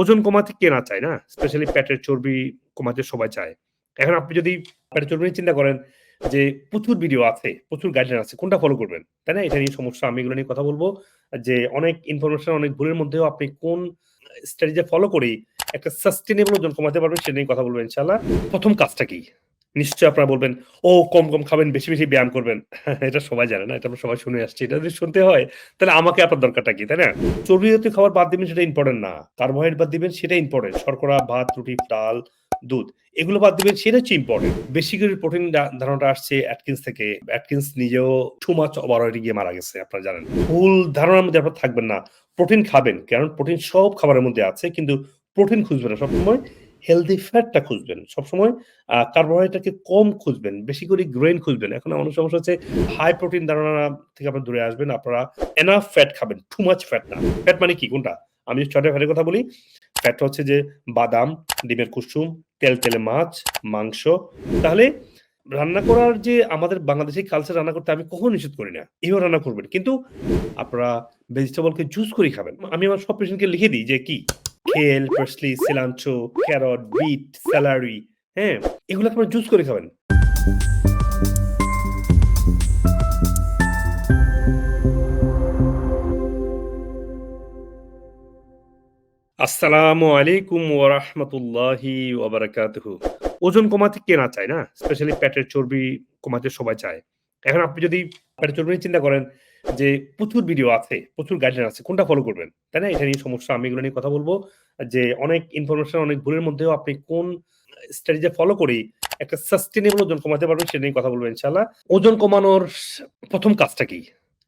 ওজন কমাতে কে না চায় না? স্পেশালি পেটের চর্বি কমাতে সবাই চায়। এখন আপনি যদি পেটের চর্বি নিয়ে চিন্তা করেন যে প্রচুর ভিডিও আছে, প্রচুর গাইডলাইন আছে, কোনটা ফলো করবেন? তাই না? এটা নিয়ে সমস্যা, আমি এগুলো নিয়ে কথা বলব যে অনেক ইনফরমেশন অনেক ভুলের মধ্যেও আপনি কোন স্ট্র্যাটেজি ফলো করেই একটা সাস্টেনেবল ওজন কমাতে পারবেন, সেটা নিয়ে কথা বলব ইনশাল্লাহ প্রথম কাজটা কি? নিশ্চয়ই আপনারা বলবেন, ও, কম কম খাবেন, বেশি বেশি ব্যায়াম করবেন। এটা সবাই জানে না, এটা আমরা সবাই শুনে আসছি। এটা যদি শুনতে হয়, তাহলে আমাকে আপনার দরকারটা কি, তাই না? চর্বি জাতীয় খাবার বাদ দিবেন, সেটা ইম্পর্টেন্ট না। কার্বোহাইড্রেট বাদ দিবেন সেটা ইম্পর্টেন্ট শর্করা, ভাত, রুটি, ডাল, দুধ, এগুলো বাদ দিবেন, সেটা হচ্ছে ইম্পর্টেন্ট বেশি করে প্রোটিন ধারণাটা আসছে অ্যাটকিন্স থেকে। অ্যাটকিন্স নিজেও টু মাছ ওভারওয়েটে গিয়ে মারা গেছে, আপনারা জানেন। ভুল ধারণার মধ্যে আপনারা থাকবেন না। প্রোটিন খাবেন কারণ প্রোটিন সব খাবারের মধ্যে আছে, কিন্তু প্রোটিন খুঁজবেন না সবসময়। হেলদি ফ্যাটটা খুঁজবেন। সবসময় কার্বোহাইড্রেটটাকে কম খুঁজবেন, বেশি করে গ্রেন খুঁজবেন। এখন অনেক সমস্যা হচ্ছে হাই প্রোটিন ধারণা থেকে আপনারা দূরে আসবেন, আপনারা এনাফ ফ্যাট খাবেন টু মাচ ফ্যাট না। ফ্যাট মানে কি? কোনটা? আমি ছয়টা ফ্যাটের কথা বলি ফ্যাট হচ্ছে যে বাদাম, ডিমের কুসুম, তেল, তেলে মাছ, মাংস। তাহলে রান্না করার যে আমাদের বাংলাদেশি কালচার রান্না করতে আমি কখনো নিষেধ করি না। এও রান্না করবেন। কিন্তু আপনারা ভেজিটেবলকে জুস করে খাবেন। আমি আমার সব পেশেন্টকে লিখে দিই যে কি? Kale parsley cilantro, carrot, beet, celery হ্যাঁ? এগুলো আপনারা জুস করে খাবেন। আসসালামু আলাইকুম ওরহমতুল্লাহি ওবরাকাতুহু ওজন কমাতে কে না চায় না? স্পেশালি পেটের চর্বি কমাতে সবাই চায়। এখন আপনি যদি পেটের চর্বি চিন্তা করেন যে প্রচুর ভিডিও আছে, প্রচুর গাইডলাইন আছে, কোনটা ফলো করবেন? তাই না? এটা নিয়ে সমস্যা, আমি এগুলো নিয়ে কথা বলব। যে অনেক ইনফরমেশন অনেক ভুলের মধ্যেও আপনি কোন স্ট্র্যাটেজি ফলো করেই একটা সাস্টেনেবল ওজন কমাতে পারবেন, সেটা নিয়ে কথা বলব ইনশাল্লাহ ওজন কমানোর প্রথম কাজটা কি?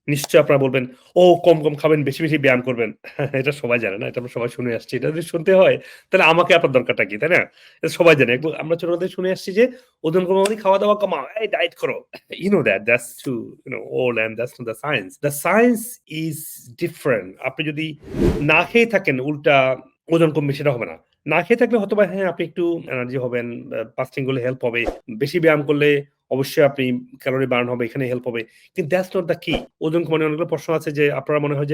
নিশ্চয়ই আপনারা বলবেন, ও, কম কম খাবেন, বেশি বেশি ব্যায়াম করবেন। এটা সবাই জানে না, এটা আমরা সবাই শুনে আসছি। এটা যদি শুনতে হয়, তাহলে আমাকে আপনার দরকারটা কি, তাই না? এটা সবাই জানে। আমরা ছোটদের শুনে আসছি যে, ওজন মানে খাওয়া দাওয়া কমা এই ডায়েট করো। You know that that's too you know old and that's the science the science is different আপনি যদি না খেয়ে থাকেন, উল্টা ওজন কমবে সেটা হবে না। না খেয়ে থাকলে হয়তো হ্যাঁ আপনি একটু এনার্জি হবেন ফাস্টিং করলে হেল্প হবে। বেশি ব্যায়াম করলে অবশ্যই আপনি ক্যালোরি বার্ন হবে এখানে হেল্প হবে। কিন্তু দ্যাটস নট দ্য কি ওজন কমানোর অনেকগুলো প্রশ্ন আছে যে, আপনারা মনে হয়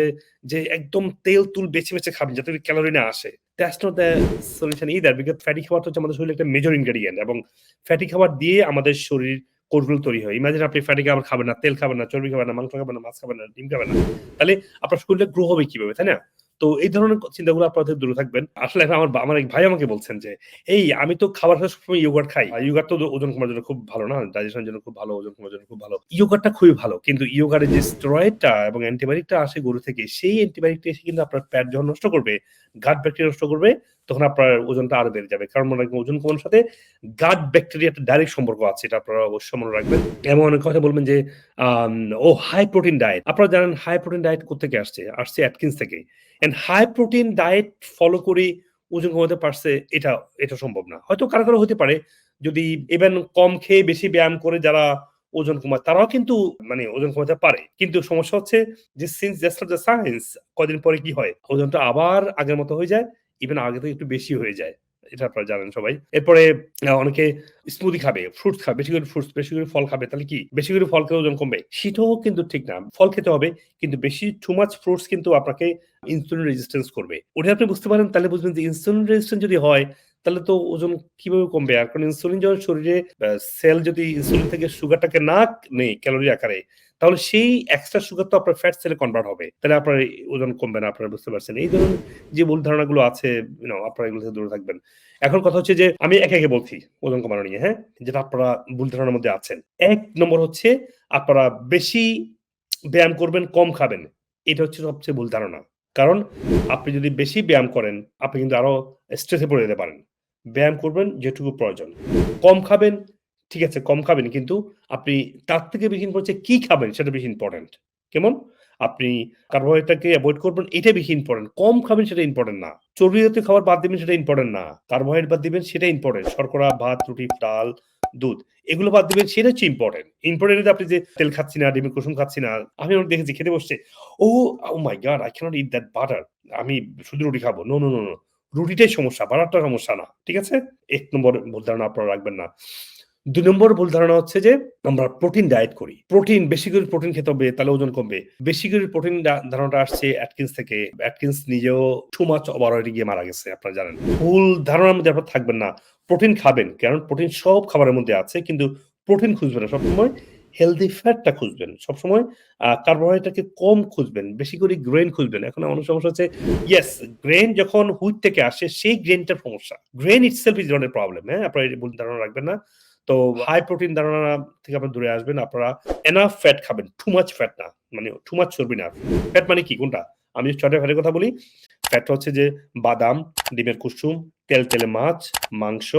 যে একদম তেল তুল বেছে বেছে খাবেন যাতে ক্যালোরি না আসে। That's not the solution either because fatty খাবার হচ্ছে আমাদের শরীরে একটা মেজর ইনগ্রেডিয়েন্ট এবং ফ্যাটি খাবার দিয়ে আমাদের শরীর কোষগুলো তৈরি হয়। ইমাজিন আপনি ফ্যাটি খাবার খাবেন না, তেল খাবেন না, চর্বি খাবেন না, মাংস খাবেন না, মাছ খাবেন না, ডিম খাবেন না। তাহলে আপনার শরীরে গ্রো হবে কীভাবে, তাই না? তো এই ধরনের চিন্তাগুলো আপনাদের দূরে থাকবেন। আসলে আমার আমার এক ভাই আমাকে বলছেন যে, এই, আমি তো খাবার খাওয়ার সময় ইয়োগার্ট খাই। ইয়োগার তো ওজন কমার জন্য খুব ভালো না? ডাইজেশনের জন্য খুব ভালো, ওজন কমার জন্য খুব ভালো। ইয়োগার্টটা খুবই ভালো, কিন্তু ইয়োগার্টের যে স্টেরয়েডটা এবং অ্যান্টিবায়োটিকটা আসে গরু থেকে, সেই অ্যান্টিবায়োটিকটা এসে কিন্তু আপনার প্যাট যখন নষ্ট করবে গাট ব্যাকটেরিয়া নষ্ট করবে তখন আপনার ওজনটা আরও বেড়ে যাবে। কারণ মনে রাখবেন ওজন কমানোর সাথে গাট ব্যাকটেরিয়া একটা ডাইরেক্ট সম্পর্ক আছে, এটা আপনারা অবশ্যই মনে রাখবেন। এমন অনেক কথা বলবেন যে ও হাই প্রোটিন ডায়েট আপনারা জানেন হাই প্রোটিন ডায়েট কোথেকে আসছে? আসছে অ্যাটকিন্স থেকে। And high protein diet follow করে ওজন কমাতে পারছে এটা এটা সম্ভব না। হয়তো কারও কারও হতে পারে, যদি ইভেন কম খেয়ে বেশি ব্যায়াম করে যারা ওজন কমায়, তারাও কিন্তু মানে ওজন কমাতে পারে। কিন্তু সমস্যা হচ্ছে যে সিন্স নট দ্য সায়েন্স কদিন পরে কি হয়? ওজনটা আবার আগের মতো হয়ে যায়। ইভেন আগে থেকে একটু বেশি হয়ে যায়। এটা আপনারা জানেন সবাই। এরপরে অনেকে স্মুদি খাবে খাবে, বেশি করে বেশি করে ফল খাবে, তাহলে কি? বেশি করে ফল ওজন কমবে। সেটাও কিন্তু ঠিক না। ফল খেতে হবে, কিন্তু বেশি টু মাছ ফ্রুটস কিন্তু আপনাকে ইনসুলিন রেজিস্ট্যান্স করবে। ওটা আপনি বুঝতে পারেন, তাহলে বুঝবেন যে ইনসুলিন রেজিস্ট্যান্স যদি হয়, তাহলে তো ওজন কীভাবে কমবে? আর কারণ ইনসুলিন যখন শরীরে সেল যদি ইনসুলিন থেকে সুগারটাকে না নেই ক্যালোরি আকারে তাহলে সেই এক্সট্রা সুগার তো আপনার ফ্যাট সেলে কনভার্ট হবে। তাহলে আপনার ওজন কমবে না, আপনারা বুঝতে পারছেন। এই ধরনের যে ভুল ধারণাগুলো আছে আপনারা এগুলো থেকে দূরে থাকবেন। এখন কথা হচ্ছে যে, আমি একে একে বলছি ওজন কমানো নিয়ে হ্যাঁ? যেটা আপনারা ভুল ধারণার মধ্যে আছেন। এক নম্বর হচ্ছে আপনারা বেশি ব্যায়াম করবেন, কম খাবেন। এটা হচ্ছে সবচেয়ে ভুল ধারণা। কারণ আপনি যদি বেশি ব্যায়াম করেন, আপনি কিন্তু আরও স্ট্রেসে পড়ে যেতে পারেন। ব্যায়াম করবেন যেটুকু প্রয়োজন। কম খাবেন ঠিক আছে, কম খাবেন, কিন্তু আপনি তার থেকে বেশি করছে কি খাবেন সেটা বেশি ইম্পর্টেন্ট কেমন? আপনি কার্বোহাইড্রেটকে অ্যাভয়েড করবেন, এটা বেশি ইম্পর্টেন্ট কম খাবেন সেটা ইম্পর্টেন্ট না। চর্বি জাতীয় খাবার বাদ দিবেন সেটা ইম্পর্টেন্ট না। কার্বোহাইড্রেট বাদ দিবেন সেটা ইম্পর্টেন্ট শর্করা, ভাত, রুটি, ডাল, দুধ, এগুলো বাদ দিবেন সেটা হচ্ছে ইম্পর্টেন্ট ইম্পর্টেন্ট আপনি যে তেল খাচ্ছি না, ডিমের কুসুম খাচ্ছি না, আমি অনেক দেখেছি, খেতে বসছে। Oh O my god I can't eat that butter আমি শুধু রুটি খাব। নো নো নো রুটিটাই সমস্যা, বাটারটা সমস্যা না। ঠিক আছে? এক নম্বর ভুল ধারণা আপনারা রাখবেন না। দুই নম্বর ভুল ধারণা হচ্ছে যে আমরা প্রোটিন ডায়েট করি। প্রোটিন, বেশি করে প্রোটিন খেতে হবে, তাহলে ওজন কমবে। বেশি করে প্রোটিন ধারণাটা আসছে অ্যাটকিন্স থেকে। অ্যাটকিন্স নিজেও টু মাছ ওভার গিয়ে মারা গেছে, আপনারা জানেন। ভুল ধারণার মধ্যে আপনারা থাকবেন না। প্রোটিন খাবেন কারণ প্রোটিন সব খাবারের মধ্যে আছে, কিন্তু প্রোটিন খুঁজবেন না। সবসময় হেলদি ফ্যাটটা খুঁজবেন। সবসময় কার্বোহাইড্রেটকে কম খুঁজবেন, বেশি করে গ্রেন খুঁজবেন। এখন অনেক সমস্যা হচ্ছে ইয়েস গ্রেন যখন হুইট থেকে আসে, সেই গ্রেনটার সমস্যা। Grain itself is not a problem হ্যাঁ? আপনারা ভুল ধারণা রাখবেন না। তো হাই প্রোটিন ধারণা থেকে আপনারা দূরে আসবেন। আপনারা এনাফ ফ্যাট খাবেন। টু মাচ ফ্যাট না। মানে টু মাচ চর্বি না। ফ্যাট মানে কি? কোনটা? আমি ছয়টা ফ্যাটের কথা বলি ফ্যাট হচ্ছে যে বাদাম ডিমের কুসুম তেল তেলে মাছ মাংস।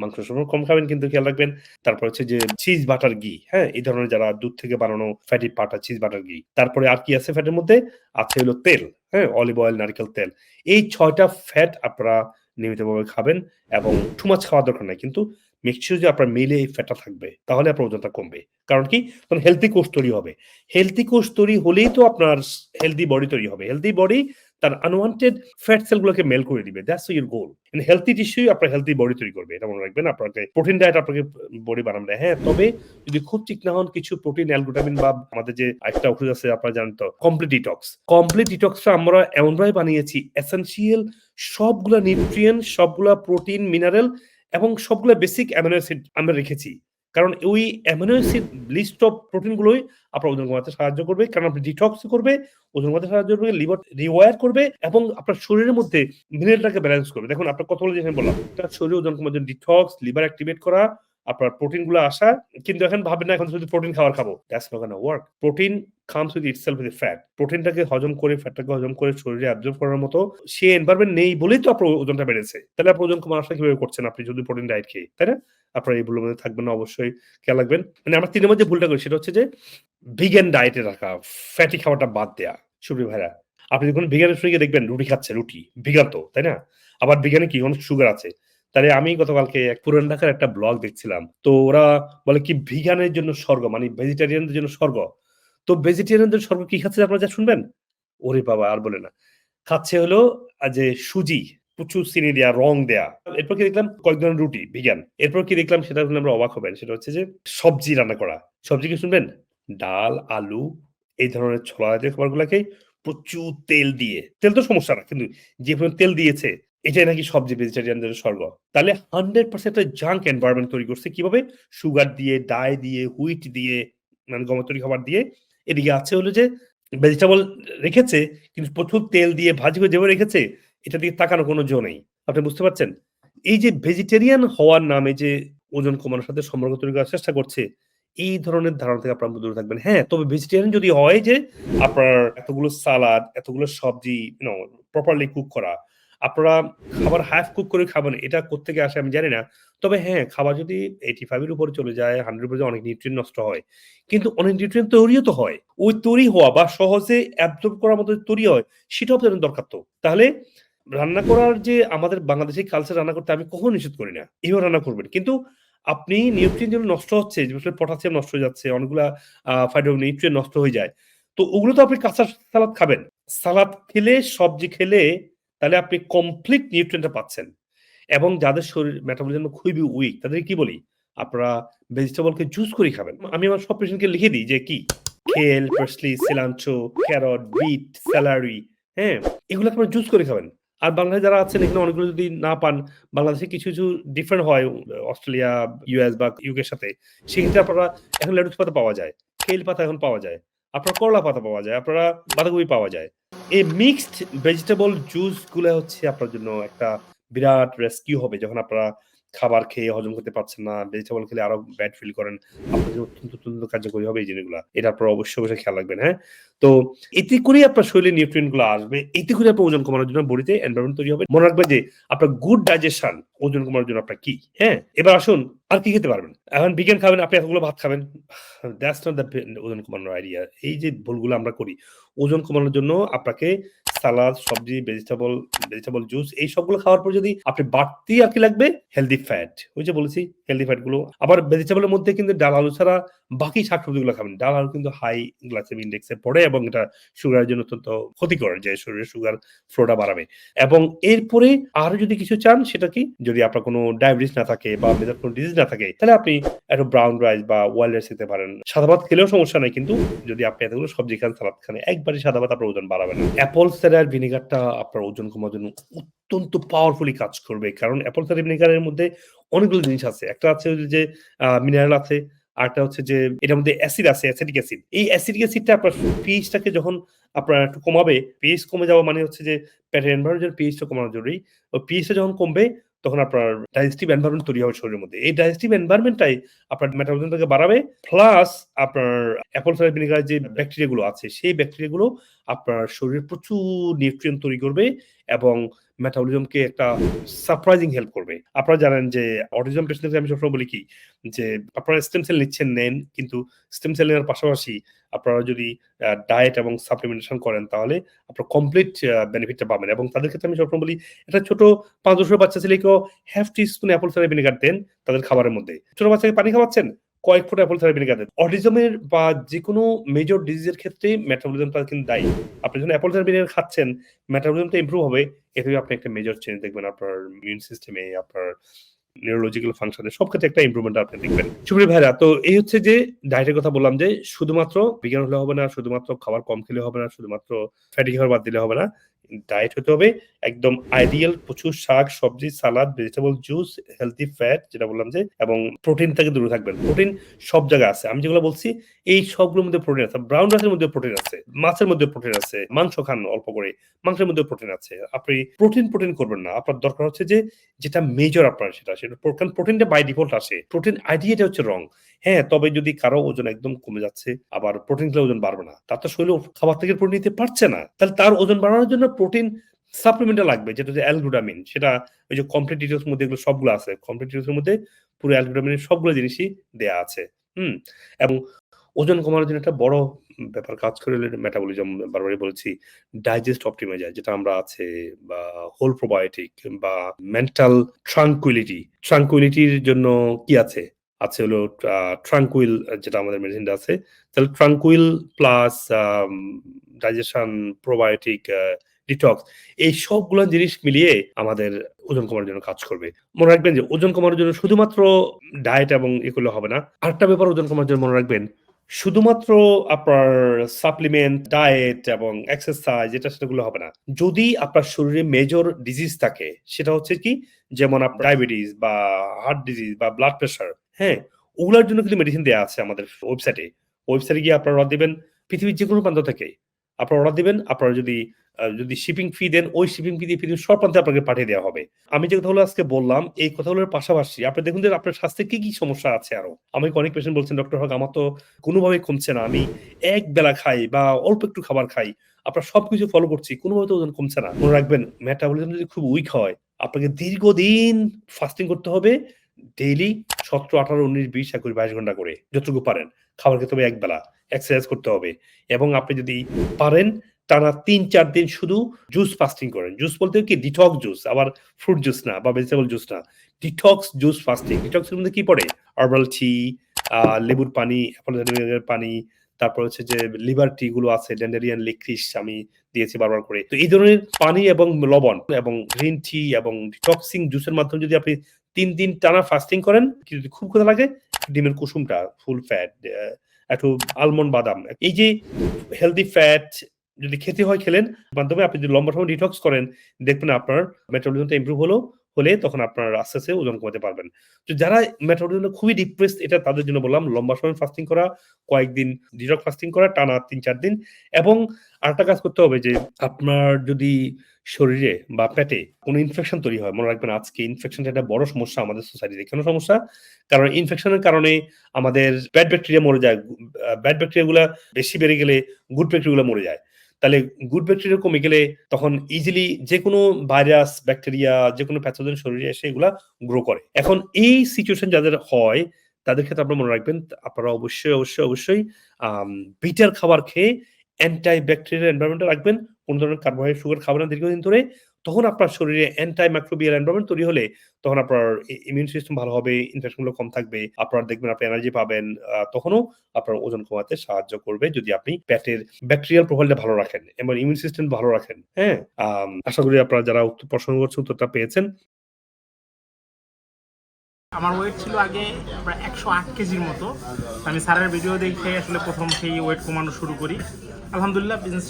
মাংস সময় কম খাবেন কিন্তু খেয়াল রাখবেন। তারপর হচ্ছে যে চিজ বাটার ঘি হ্যাঁ এই ধরনের যারা দুধ থেকে বানানো ফ্যাটি পাটা চিজ বাটার ঘি তারপরে আর কি আছে ফ্যাটের মধ্যে? আছে হলো তেল। হ্যাঁ অলিভ অয়েল নারকেল তেল। এই ছয়টা ফ্যাট আপনারা নিয়মিতভাবে খাবেন এবং টু মাছ খাওয়ার দরকার নাই। কিন্তু মেকশিওর যে আপনার মেলে এই ফ্যাটটা থাকবে, তাহলে আপনার ওজনটা কমবে। কারণ কি? তখন হেলদি কোষ তৈরি হবে। হেলদি কোষ তৈরি হলেই তো আপনার হেলদি বডি তৈরি হবে। হেলদি বডি তার আনওয়ান্টেড ফ্যাট সেলগুলোকে মেল করে দিবে। দ্যাটস ইউর গোল হেলদি টিস্যুই আপনার হেলদি বডি তৈরি করবে। এটা মনে রাখবেন, আপনাকে প্রোটিন ডায়েট আপনাকে বডি বানাবে। হ্যাঁ তবে যদি খুব ঠিক না হন, কিছু প্রোটিন অ্যালগোটামিন বা আমাদের যে একটা ওষুধ আছে, আপনারা জানেন তো কমপ্লিট ডিটক্স কমপ্লিট ডিটক্সটা আমরা এমনভাবে বানিয়েছি এসেন্সিয়াল সবগুলা নিউট্রিয়েন্ট সবগুলা প্রোটিন মিনারেল এবং সবগুলো বেসিক অ্যামিনো অ্যাসিড আমরা রেখেছি। কারণ ওই অ্যামিনো অ্যাসিড লিস্ট অফ প্রোটিনগুলোই আপনার ওজন কমাতে সাহায্য করবে, কারণ আপনি ডিটক্স করবে, ওজন কমাতে সাহায্য করবে লিভার রিওয়ার করবে এবং আপনার শরীরের মধ্যে মিনারেলটাকে ব্যালেন্স করবে। দেখুন, আপনার কথা বলে যেখানে বললাম শরীর ওজন কমার জন্য ডিটক্স লিভার অ্যাক্টিভেট করা আপনার প্রোটিনগুলো আসা, কিন্তু এখন ভাবেন না, এখন শুধু প্রোটিন খাবার খাব। That's not gonna work protein comes with itself with fat প্রোটিনটাকে হজম করে ফ্যাটটাকে হজম করে শরীরে অ্যাবজর্ব করার মতো সে এনভায়রনমেন্ট নেই বলেই তো আপনার ওজনটা বেড়েছে। তাহলে আপনার ওজন আশা কীভাবে করছেন আপনি যদি প্রোটিন ডায়েট খেয়ে? তাই না? আপনার এই ভুলের মধ্যে থাকবেন না, অবশ্যই খেয়াল রাখবেন। মানে আমরা তিনের মধ্যে ভুলটা করি, সেটা হচ্ছে যে ভিগান ডায়েটে রাখা ফ্যাটি খাওয়াটা বাদ দেয়া। সুপ্রিয় ভাইরা, আপনি যখন ভিগানের সঙ্গে দেখবেন রুটি খাচ্ছে, রুটি ভিগান তো তাই না? আবার ভিগানে কি, অনেক সুগার আছে। তাহলে আমি গতকালকে এক পুরান ঢাকার একটা ব্লগ দেখছিলাম। তো ওরা বলে কি ভিগানের জন্য স্বর্গ মানে ভেজিটেরিয়ানদের জন্য স্বর্গ। তো ভেজিটেরিয়ানদের স্বর্গ কি খাচ্ছে আপনারা যা শুনবেন? ওরে বাবা, আর বলে না। খাচ্ছে হলো যে সুজি, প্রচুর চিনি দেয়া, রং দেয়া। এরপর কি দেখলাম? কয়েক ধরনের রুটি ভিগান এরপর কি দেখলাম? সেটা শুনে আমরা অবাক হবেন। সেটা হচ্ছে যে সবজি রান্না করা। সবজি কি শুনবেন? ডাল, আলু, এই ধরনের ছোলা জাতীয় খাবারগুলোকে প্রচুর তেল দিয়ে। তেল তো সমস্যা না, কিন্তু যে পরিমাণ তেল দিয়েছে এটাই নাকি সবজি ভেজিটেরিয়ানদের স্বর্গ। তাহলে হান্ড্রেড পার্সেন্ট জাঙ্ক এনভায়রনমেন্ট তৈরি করছে কীভাবে? সুগার দিয়ে ডাই দিয়ে হুইট দিয়ে মানে গমতরি খাবার দিয়ে। এদিকে আছে হলো যে ভেজিটেবল রেখেছে, কিন্তু প্রচুর তেল দিয়ে ভাজি করে যেভাবে রেখেছে এটা দিকে তাকানো কোনো জো নেই। আপনি বুঝতে পারছেন? এই যে ভেজিটেরিয়ান হওয়ার নামে যে ওজন কমানোর সাথে সম্পর্ক তৈরি করার চেষ্টা করছে, এই ধরনের ধারণা থেকে আপনার দূরে থাকবেন। হ্যাঁ তবে ভেজিটেরিয়ান যদি হয় যে আপনার এতগুলো সালাদ এতগুলো সবজি প্রপারলি কুক করা আপনারা খাবার হাফ কুক করে খাবেন, এটা কোথেকে আসে আমি জানি না। তবে হ্যাঁ খাবার যদি এইটি ফাইভের উপরে চলে যায় হান্ড্রেড উপরে অনেক নিউট্রিয়েন্ট নষ্ট হয়। কিন্তু অনেক নিউট্রিয়েন্ট তৈরিও তো হয়। ওই তৈরি হওয়া বা সহজে অ্যাবজর্ব করার মতো তৈরি হয়, সেটাও আপনাদের দরকার তো। তাহলে রান্না করার যে আমাদের বাংলাদেশি কালচার রান্না করতে আমি কখনো নিষেধ করি না। এইভাবে রান্না করবেন। কিন্তু আপনি নিউট্রিয়েন্ট যেগুলো নষ্ট হচ্ছে যেগুলো পটাশিয়াম নষ্ট হয়ে যাচ্ছে, অনেকগুলা ফাইটো নিউট্রিয়েন্ট নষ্ট হয়ে যায়, তো ওগুলো তো আপনি কাঁচা সালাদ খাবেন। সালাদ খেলে, সবজি খেলে তাহলে আপনি কমপ্লিট নিউট্রিয়েন্টটা পাচ্ছেন। এবং যাদের শরীর মেটাবলিজম খুবই উইক তাদের কি বলি? আপনারা ভেজিটেবলকে জুস করে খাবেন। আমি আমার সব পেশেন্টকে লিখে দিই যে কি? Kale parsley cilantro carrot beet celery হ্যাঁ? এগুলো আপনারা জুস করে খাবেন। আর বাংলাদেশে যারা আছেন, এখানে অনেকগুলো যদি না পান, বাংলাদেশে কিছু কিছু ডিফারেন্ট হয়, অস্ট্রেলিয়া ইউএস বা ইউকের সাথে, সেক্ষেত্রে আপনারা এখন লেটুস পাতা পাওয়া যায় কেল পাতা এখন পাওয়া যায়। আপনার করলা পাতা পাওয়া যায়, আপনারা বাঁধাকপি পাওয়া যায়। এই মিক্সড ভেজিটেবল জুসগুলো হচ্ছে আপনার জন্য একটা বিরাট রেস্কিউ হবে যখন আপনারা খাবার খেয়ে হজম করতে পারছেন না ভেজিটেবল খেলে আরও ব্যাড ফিল করেন আপনাদের অত্যন্ত অত্যন্ত কার্যকরী হবে এই জিনিসগুলো। এটা আপনারা অবশ্যই অবশ্যই খেয়াল রাখবেন হ্যাঁ? তো এতে করেই আপনার শরীরে নিউট্রিয়েন্টগুলো আসবে, এতে করে আপনার ওজন কমানোর জন্য বডিতে এনভারনমেন্ট তৈরি হবে। মনে রাখবেন যে আপনার গুড ডাইজেশন ওজন কমানোর জন্য আপনার কি হ্যাঁ? এবার আসুন, আর কি খেতে পারবেন? এখন বিজ্ঞান খাবেন, আপনি এতগুলো ভাত খাবেন দ্যাটস নট দ্য ওজন কমানোর আইডিয়া এই যে ভুলগুলো আমরা করি, ওজন কমানোর জন্য আপনাকে সালাদ, সবজি, ভেজিটেবল, ভেজিটেবল জুস এই সবগুলো খাওয়ার পর যদি আপনি বাড়তি আর কি লাগবে হেলথি ফ্যাট। ওই যে বলেছি হেলথি ফ্যাটগুলো। আবার ভেজিটেবলের মধ্যে কিন্তু ডাল, আলু ছাড়া বাকি শাকসবজিগুলো খাবেন। ডাল, আলু কিন্তু হাই গ্লাইসেমিক ইনডেক্স পড়ে এবং এটা সুগারের জন্য অত্যন্ত ক্ষতিকর যে শরীরে সুগার ফ্লোটা বাড়াবে। এবং এরপরে আরও যদি কিছু চান সেটা কি? যদি আপনার কোনো ডায়াবেটিস না থাকে বা মেজর কোনো ডিজিজ না থাকে তাহলে আপনি একটু ব্রাউন রাইস বা ওয়াইল্ড রাইস খেতে পারেন। সাদা ভাত খেলেও সমস্যা নাই কিন্তু যদি আপনি এতগুলো সবজি খান, সালাদ খান একবারই সাদা ভাত আপনার ওজন বাড়াবেন না। অ্যাপল সাইডার ভিনেগারটা আপনার ওজন কমানোর জন্য অত্যন্ত পাওয়ারফুলি কাজ করবে। কারণ অ্যাপল সাইডার ভিনেগারের মধ্যে অনেকগুলো জিনিস আছে। একটা আছে যে মিনারেল আছে। আরেকটা হচ্ছে যে এটার মধ্যে অ্যাসিড আছে, অ্যাসিটিক অ্যাসিড। এই অ্যাসিটিক অ্যাসিডটা আপনার pH টাকে যখন আপনার একটু কমাবে, পিএইচ কমে যাওয়া মানে হচ্ছে যে পেটের এনভায়রনমেন্ট pH টা কমানো জরুরি। ওই pH টা যখন কমবে তখন আপনার ডাইজেস্টিভ এনভায়রনমেন্ট তৈরি হবে শরীরের মধ্যে। এই ডাইজেস্টিভ এনভায়রনমেন্টটাই আপনার মেটাবলিজমটাকে বাড়াবে। প্লাস আপনার অ্যাপল সাইডার ভিনেগারের যে ব্যাকটেরিয়া গুলো আছে, সেই ব্যাকটেরিয়া গুলো আপনার শরীরে প্রচুর নিউট্রিয়েন্ট তৈরি করবে এবং মেটাবলিজমকে একটা সারপ্রাইজিং হেল্প করবে। আপনারা জানেন যে অটিজম পেশেন্টদের আমি সবসময় বলি কি, যে আপনারা স্টেম সেল নিচ্ছেন, নেন, কিন্তু স্টেম সেল নেওয়ার পাশাপাশি আপনারা যদি ডায়েট এবং সাপ্লিমেন্টেশন করেন, তাহলে আপনার কমপ্লিট বেনিফিটটা পাবেন এবং তাদের ক্ষেত্রে আমি সবসময় বলি, একটা ছোট পাঁচ বছরের বাচ্চা ছেলেকেও half teaspoon apple cider vinegar দেন তাদের খাবারের মধ্যে। ছোট বাচ্চাকে পানি খাওয়াচ্ছেন? কয়েক ফোঁটা অ্যাপল সাইডার ভিনেগার দেন। অটিজমের বা যেকোনো মেজর ডিজিজের ক্ষেত্রে মেটাবলিজমটা কিন্তু দায়ী। আপনি যখন অ্যাপল ভিনেগার খাচ্ছেন মেটাবলিজমটা ইমপ্রুভ হবে। এতে আপনি একটা মেজর চেঞ্জ দেখবেন আপনার ইমিউন সিস্টেমে, আপনার নিউরোলজিক্যাল ফাংশন সব ক্ষেত্রে একটা ইম্প্রুভমেন্ট আপনি দেখবেন। সুপ্রিয় ভাইরা তো এই হচ্ছে যে ডায়েটের কথা বললাম যে শুধুমাত্র বিজ্ঞান হলে হবে না, শুধুমাত্র খাবার কম খেলে হবে না, শুধুমাত্র ফ্যাটি খাবার বাদ দিলে হবে না। ডায়েট হতে হবে একদম আইডিয়াল প্রচুর শাক, সবজি, salad, vegetable juice, healthy fat যেটা বললাম যে এবং প্রোটিন থেকে দূরে থাকবেন। প্রোটিন সব জায়গায় আছে। আমি যেগুলো বলছি এই সবগুলোর মধ্যে প্রোটিন আছে। ব্রাউন রাইসের মধ্যে প্রোটিন আছে, মাছের মধ্যে প্রোটিন আছে, মাংস খান অল্প করে। মাংসের মধ্যে প্রোটিন আছে। আপনি প্রোটিন, প্রোটিন করবেন না। আপনার দরকার হচ্ছে যে যেটা মেজর আপনার সেটা, সেটা কারণ প্রোটিনটা বাই ডিফল্ট আসে। প্রোটিন আইডিয়াটা হচ্ছে রং। হ্যাঁ, তবে যদি কারও ওজন একদম কমে যাচ্ছে আবার প্রোটিন খেলে ওজন বাড়বে না। তার তো শরীরে খাবার থেকে প্রোটিন নিতে পারছে না। তাহলে তার ওজন বাড়ানোর জন্য প্রোটিন সাপ্লিমেন্ট টা লাগবে যেটা হচ্ছে অ্যাল-গ্লুটামিন। সেটা ওই যে কমপ্লিট ডিটেইলস এর মধ্যে এগুলো সবগুলো আছে। কমপ্লিট মধ্যে পুরো অ্যাল-গ্লুটামিনের সবগুলো জিনিসই দেয়া আছে। হুম? এবং ওজন কমানোর জন্য একটা বড় ব্যাপার কাজ করে মেটাবলিজম বারবারই বলেছি। ডাইজেস্ট অপটিমাইজার যেটা আমরা আছে বা হোল প্রোবায়োটিক বা মেন্টাল ট্রাঙ্কুইলিটি। ট্রাঙ্কুইলিটির জন্য কি আছে? আছে হলো ট্রাঙ্কুইল যেটা আমাদের মেডিসিনটা আছে। তাহলে tranquil plus digestion, probiotic, detox এই সবগুলো জিনিস মিলিয়ে আমাদের ওজন কমানোর জন্য কাজ করবে। মনে রাখবেন যে ওজন কমানোর জন্য শুধুমাত্র ডায়েট এবং এ করলে হবে না। আরেকটা ব্যাপার ওজন কমানোর জন্য মনে রাখবেন শুধুমাত্র আপনার সাপ্লিমেন্ট, ডায়েট এবং এক্সারসাইজ এটা সেটাগুলো হবে না। যদি আপনার শরীরে মেজর ডিজিজ থাকে সেটা হচ্ছে কি যেমন আপনার ডায়াবেটিস বা হার্ট ডিজিজ বা ব্লাড প্রেশার, হ্যাঁ? ওগুলার জন্য কিন্তু মেডিসিন দেওয়া আছে আমাদের ওয়েবসাইটে। ওয়েবসাইটে গিয়ে আপনারা অর্ডার দিবেন পৃথিবীর যে কোনো প্রান্ত থেকে। আপনারা অর্ডার দিবেন, আপনারা যদি যদি শিপিং ফি দেন ওই শিপিং ফি দিয়ে পৃথিবীর সব প্রান্তে আপনাকে পাঠিয়ে দেওয়া হবে। আমি যে কথাগুলো আজকে বললাম এই কথাগুলোর পাশাপাশি আপনি দেখুন যে আপনার স্বাস্থ্যে কি, কি সমস্যা আছে আরও। আমাকে অনেক পেশেন্ট বলছেন, "ডক্টর হক আমার তো কোনোভাবেই কমছে না। আমি এক বেলা খাই বা অল্প একটু খাবার খাই। আপনার সবকিছু ফলো করছি। কোনোভাবে তো ওজন কমছে না।" মনে রাখবেন মেটাবলিজম যদি খুব উইক হয় আপনাকে দীর্ঘদিন ফাস্টিং করতে হবে। ডেইলি ১৭, ১৮, ১৯, ২০, ২১, ২২ ঘণ্টা করে যতটুকু পারেন। খাবার খেতে হবে একবেলা। এক্সারসাইজ করতে হবে এবং আপনি যদি পারেন টানা ৩-৪ দিন শুধু জুস ফাস্টিং করেন। জুস বলতে কি ডিটক্স জুস আবার ফ্রুট জুস না বা ভেজিটেবল জুস না। Detox juice fasting. ডিটক্সের মধ্যে কি পড়ে? হার্বাল টি, লেবুর পানি, পানি, তারপর হচ্ছে যে লিভার টি গুলো আছে ড্যান্ডেলিয়ান লিক্রিস আমি দিয়েছি বারবার করে। তো এই ধরনের পানি এবং লবণ এবং গ্রিন টি এবং ডিটক্সিং জুসের মাধ্যমে যদি আপনি ৩ দিন টানা ফাস্টিং করেন, কিন্তু খুব কথা লাগে ডিমের কুসুমটা ফুল ফ্যাট একটু আলমন্ড বাদাম। এই যে হেলদি ফ্যাট যদি খেতে হয় খেলেন। মাধ্যমে আপনি যদি লম্বা সময় ডিটক্স করেন দেখবেন আপনার মেটাবলিজমটা ইম্প্রুভ হলো। হলে তখন আপনার আস্তে, আস্তে ওজন কমাতে পারবেন। তো যারা মেটাবলিজম খুবই ডিপ্রেসড এটা তাদের জন্য বললাম লম্বা সময় ফাস্টিং করা, কয়েকদিন ডিটক্স ফাস্টিং করা টানা ৩-৪ দিন এবং আরেকটা কাজ করতে হবে যে আপনার যদি শরীরে বা পেটে কোনো ইনফেকশন তৈরি হয়, মনে রাখবেন আজকে ইনফেকশনটা একটা বড় সমস্যা আমাদের সোসাইটিতে। কেন সমস্যা? কারণ ইনফেকশনের কারণে আমাদের ব্যাড ব্যাকটেরিয়া মরে যায়। ব্যাড ব্যাকটেরিয়াগুলো বেশি বেড়ে গেলে গুড ব্যাকটেরিয়া গুলা মরে যায়। তাহলে গুড ব্যাকটেরিয়া কমে গেলে তখন ইজিলি যে কোনো ভাইরাস, ব্যাকটেরিয়া যে কোনো প্যাথোজেন শরীরে এসে এগুলা গ্রো করে। এখন এই সিচুয়েশন যাদের হয় তাদের ক্ষেত্রে আপনারা মনে রাখবেন আপনারা অবশ্যই, অবশ্যই, অবশ্যই বিটার খাবার খেয়ে অ্যান্টাই ব্যাকটেরিয়া এনভায়রনমেন্ট এ রাখবেন। কোনো ধরনের কার্বোহাইড্রেট সুগার খাবেন না দীর্ঘদিন ধরে তখন আপনার শরীরে অ্যান্টাই মাইক্রোবিয়াল এনভারনমেন্ট তৈরি হলে তখন আপনার ইমিউন সিস্টেম ভালো হবে ইনফেকশনগুলো কম থাকবে, আপনার দেখবেন আপনি এনার্জি পাবেন তখনও আপনার ওজন কমাতে সাহায্য করবে যদি আপনি পেটের ব্যাকটেরিয়াল প্রোফাইলটা ভালো রাখেন এবং ইমিউন সিস্টেম ভালো রাখেন হ্যাঁ? আশা করি আপনারা যারা প্রশ্ন করছেন উত্তরটা পেয়েছেন। আমার ওয়েট ছিল আগে প্রায় একশো আট কেজির মতো। আমি স্যারের ভিডিও দেখে আসলে প্রথম সেই ওয়েট কমানো শুরু করি। আলহামদুলিল্লাহ বিজনেস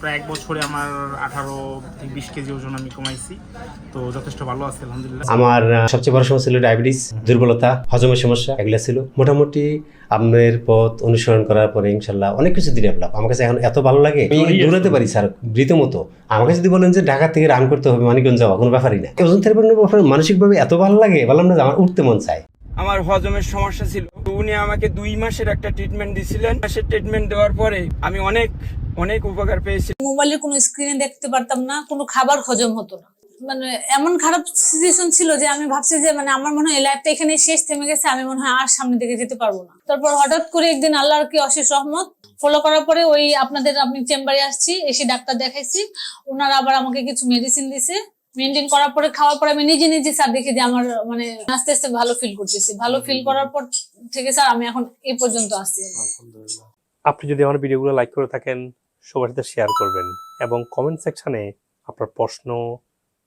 প্রায় এক বছরে আমার আঠারো থেকে বিশ কেজি ওজন আমি কমাইছি। তো যথেষ্ট ভালো আছে আলহামদুলিল্লাহ। আমার সবচেয়ে বড় সমস্যা ছিল ডায়াবেটিস দুর্বলতা হজমের সমস্যা এগুলো ছিল। মোটামুটি আপনার পথ অনুসরণ করার পরে ইনশাল্লাহ অনেক কিছু ডেভেলপ আমার কাছে এখন এত ভালো লাগে আমি. দৌড়াতে পারি স্যার রীতিমতো। আমাকে যদি বলেন যে ঢাকা থেকে রান করতে হবে মানিকগঞ্জ যাওয়া কোনো ব্যাপারই না। ওজন থেরাপি মানসিকভাবে এত ভালো লাগে? বললাম না যে আমার উঠতে মন চায়। আমার হজমের সমস্যা ছিল। উনি আমাকে দুই মাসের একটা ট্রিটমেন্ট দিছিলেন। মাসের ট্রিটমেন্ট দেওয়ার পরে আমি অনেক অনেক উপকার পেয়েছি। মোবাইলে কোনো স্ক্রিনে দেখতে পারতাম না কোনো খাবার হজম হতো না। মানে এমন খারাপ সিচুয়েশন ছিল যে আমি ভাবছি যে মানে আমার মনে হয় এই লাইফটা এখানে শেষ থেমে গেছে আমি মনে হয় আর সামনের দিকে যেতে পারব না। তারপর হঠাৎ করে একদিন আল্লাহর কি অশেষ রহমত ফলো করার পরে ওই আপনাদের আপনি চেম্বারে আসছি এসে ডাক্তার দেখাইছি ওনারা আবার আমাকে কিছু মেডিসিন দিছে। মেনটেন করার পরে খাওয়ার পরে আমি নিজে নিজে স্যার দেখি যে আমার মানে আস্তে আস্তে ভালো ফিল করতেছি। ভালো ফিল করার পর থেকে স্যার আমি এখন এই পর্যন্ত আসছি আপনি যদি আমার ভিডিওগুলো লাইক করে থাকেন সবার সাথে শেয়ার করবেন এবং কমেন্ট সেকশনে আপনার প্রশ্ন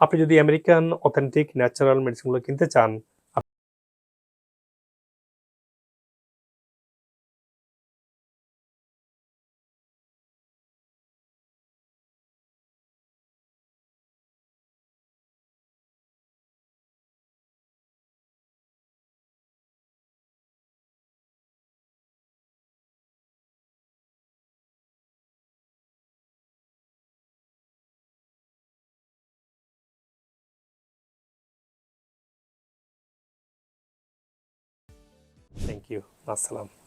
আপনি যদি আমেরিকান অথেন্টিক ন্যাচারাল মেডিসিনগুলো কিনতে চান থ্যাংক ইউ আসসালাম